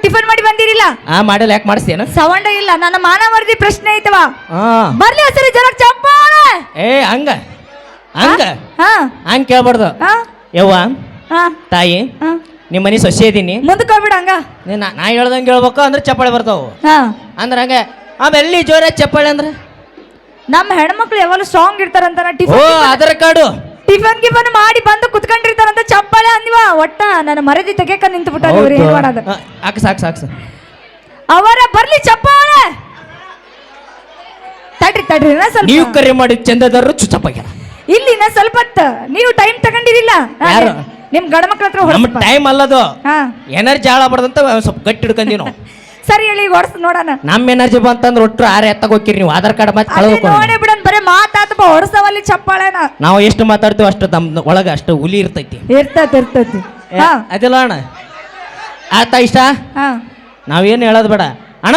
Tiffin ಮಾಡಿ ಬಂದಿರಿಲ್ಲ. ಆ ಮಾಡಲ್ ಯಾಕೆ ಮಾಡಿಸ್ತೇನ ಸವಂಡ ಇಲ್ಲ ನನ್ನ ಮಾನ ಮರ್ದಿ ಪ್ರಶ್ನೆ ಐತವ. ಹಾ ಬರ್ಲಿ ಸರಿ ಜನ ಚಪ್ಪಾಳೆ. ಏ ಹಂಗ. ಹಂಗ? ಹಾ. ಹಂಗ ಕೇಳ್ಬಾರ್ದು. ಹಾ ಯವ್ವ ಹಾ ತಾಯಿ ಹಾ ನಿಮ್ಮ ಮನೆ ಸೊಸೆ ಇದೀನಿ. ಮುಂದಕ್ಕೆ ಹೋಗ್ಬಿಡ ಹಂಗ. ನೀ- ನಾ ನಾ ಹೇಳ್ದಂಗೆ ಹೇಳ್ಬೇಕು ಅಂದ್ರೆ ಚಪ್ಪಾಳೆ ಬರ್ತಾವು. ಹಾ. ಅಂದ್ರೆ ಹಂಗೆ ಆಮೇಲೆ ಬೆಲ್ಲಿ ಜೋರ ಚಪ್ಪಾಳೆ ಅಂದ್ರೆ? ನಮ್ಮ ಹೆಣ್ಮಕ್ಳು ಯಾವಾಗಲೂ ಸಾಂಗ್ ಇರ್ತಾರಂತ ಓ ಟಿಫನ್ ಅದರ ಕಾಡು. ಟಿಫನ್ ಗಿಫನ್ ಮಾಡಿ ಬಂದು ಕುತ್ಕೊಂಡಿರ್ತಾರಂತ ಚಪ್ಪಾಳೆ ಅಂದಿವ. ಒಟ್ಟ ನನ್ನ ಮರದಿ ತೆಗೆಕ ನಿಂತು ಬಿಟ್ಟಾರ ಇವ್ರು ಏನ್ ಮಾಡೋದು? ಹಾ, ಸಾಕು ಸಾಕು ಸರ್ ಅವರ ಬರ್ಲಿ ಚಪ್ಪಾಳೆ. ತಡ್ರಿ ತಡ್ರಿ ಇನ್ನ ಸ್ವಲ್ಪ. ನೀವು ಕರೆ ಮಾಡಿ ಚಂದದಾರರು ಚುಚ್ಚಪ್ಪಾಗ್ಯಾರ ಇಲ್ಲಿ ಇನ್ನ ಸ್ವಲ್ಪ ಹೊತ್ತು. ನೀವು ಟೈಮ್ ತಗೊಂಡಿರಿಲ್ಲ ಯಾರು? ನಿಮ್ ಗಂಡ ಮಕ್ಳ ಹತ್ರ ನಮ್ಮ. ಟೈಮ್ ಅಲ್ಲದು. ಹಾ. ಎನರ್ಜಿ ಹಾಳಾಗ್ಬಾರ್ದಂತ ಒಂದ್ ಸ್ವಲ್ಪ ಗಟ್ಟಿ ಹಿಡ್ಕೊಂಡಿ ನಾವು. ಸರಿ ಹೇಳಿ ಹೊಡ್ಸ್ ನೋಡೋಣ. ನಮ್ಮ ಎನರ್ಜಿ ಬಂತಂದ್ರೆ ಒಟ್ಟು ಆರೆ ಎತ್ತಾಗ ಹೋಗ್ತೀರಿ ನೀವು. ಆಧಾರ್ ಕಾರ್ಡ್ ಮತ್ತೆ ಕಳೆದುಕೊಂಡು ನೋಡಿ ಬಿಡನ್ ಬರೇ ಮಾತಾತಪ್ಪ ಹೊಡ್ಸವಲ್ಲಿ ಚಪ್ಪಾಳೆನ. ನಾವು ಎಷ್ಟು ಮಾತಾಡ್ತೀವಿ ಅಷ್ಟು ತಮ್ಮ ಒಳಗೆ ಅಷ್ಟು ಹುಲಿ ಇರ್ತೈತಿ. ಇರ್ತೈತಿ ಇರ್ತೈತಿ. ಹಾ. ಅದಿಲ್ಲ ಅಣ್ಣ? ಆತ ಇಷ್ಟ? ಹಾ. ನಾವೇನು ಹೇಳೋದು ಬೇಡ. ಅಣ್ಣ!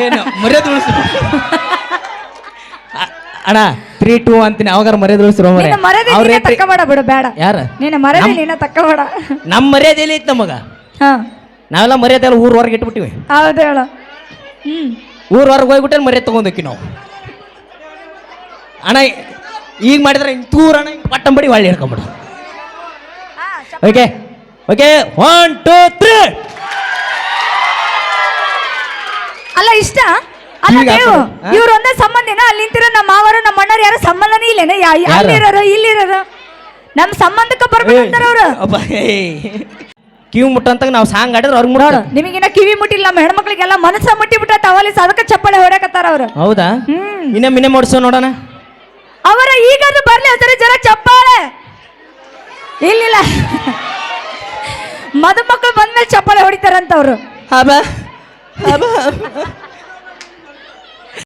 ಏನು ಮರ್ಯಾದ ಉಳಿಸಿ. ಅಣ್ಣ ತ್ರೀ ಟೂ ಅಂತೀನಿ. ಅವಾಗ ಮರ್ಯಾದ ಉಳಿಸ್ರು ನಿನ್ನ ಮರದಿ ಅವ್ರ ನೀನ ತಕ್ಕಬೇಡ ಬಿಡು ಬೇಡ ಯಾರ? ನಿನ್ನ ಮರದಿ ನಮ್- ನೀನ ತಕ್ಕಬೇಡ ನಮ್ಮ ಮರ್ಯಾದೆ ಎಲ್ಲಿ ಇತ್ತು ನಮಗ? ಹಾ. ನಾವೆಲ್ಲ ಮರ್ಯಾದೆ ಎಲ್ಲ ಊರ್ ಹೊರಗೆ ಇಟ್ಬಿಟ್ಟಿವಿ. ಹೌದು ಹೇಳು. ಹ್ಮ್. ಊರ್ ಹೊರಗೆ ಹೋಗ್ಬಿಟ್ಟೆ ಮರ್ಯಾದೆ ತಗೊಂಡೋಕಿ ನಾವು? ಅಣ್ಣ ಈಗ ಮಾಡಿದ್ರೆ ತೂರ್ ಅಣ್ಣ ಹಿಂಗ್ ಪಟ್ಟಂಬಡಿ ಒಳ್ಳೆ ಹಿಡ್ಕೊಂಬಿಡು. Okay okay one two three ಅಲ್ಲ ಇಷ್ಟ? ಅಲ್ಲ ನೀವು? ಇವ್ರು ಒಂದೇ ಸಂಬಂಧಿನ ಅಲ್ಲಿ ನಿಂತಿರೋ ನಮ್ಮ ಮಾವರು ನಮ್ಮ ಅಣ್ಣರು ಯಾರು ಸಂಬಂಧನೇ ಇಲ್ಲೇನೆ? ಯಾ- ಯಾರು? ಅಲ್ಲಿರೋರು ಇಲ್ಲಿರೋರು. ನಮ್ಮ ಸಂಬಂಧಕ್ಕೆ ಬರ್ಬೇಕಂತಾರ ಅವ್ರು. ಅಬ್ಬಾ, ಏಯ್. ಕಿವಿ ಮುಟ್ಟಂತಾಗ ನಾವು ಸಾಂಗ್ ಆಡಿದ್ರೆ ಅವ್ರಿಗೆ ಮುಟ್ಟ ನಿಮಗೆ ನಿಮಗಿನ್ನ ಕಿವಿ ಮುಟ್ಟಿಲ್ಲ ನಮ್ಮ ಹೆಣ್ಮಕ್ಳಿಗೆಲ್ಲ ಮನಸ್ಸ ಮುಟ್ಟಿ ಬಿಟ್ಟ ಅವಲ್ಲಿ ಅದಕ್ಕೆ ಚಪ್ಪಳೆ ಹೊಡ್ಯಾಕತ್ತಾರ ಅವ್ರು. ಹೌದಾ? ಹ್ಮ್. ಇನ್ನ ಮಿನೆ ಮಾಡಿಸೋ ನೋಡೋಣ? ಅವರ ಅದು ಬರ್ಲಿ ಅಂತಾರೆ ಜರ ಚಪ್ಪಾಳೆ. ಇಲ್ಲಿಲ್ಲ. ಮದುಮಕ್ಕಳು ಬಂದ್ಮೇಲೆ ಚಪ್ಪಾಳೆ ಹೊಡಿತಾರಂತ ಅವರು. ಅಬ್ಬಾ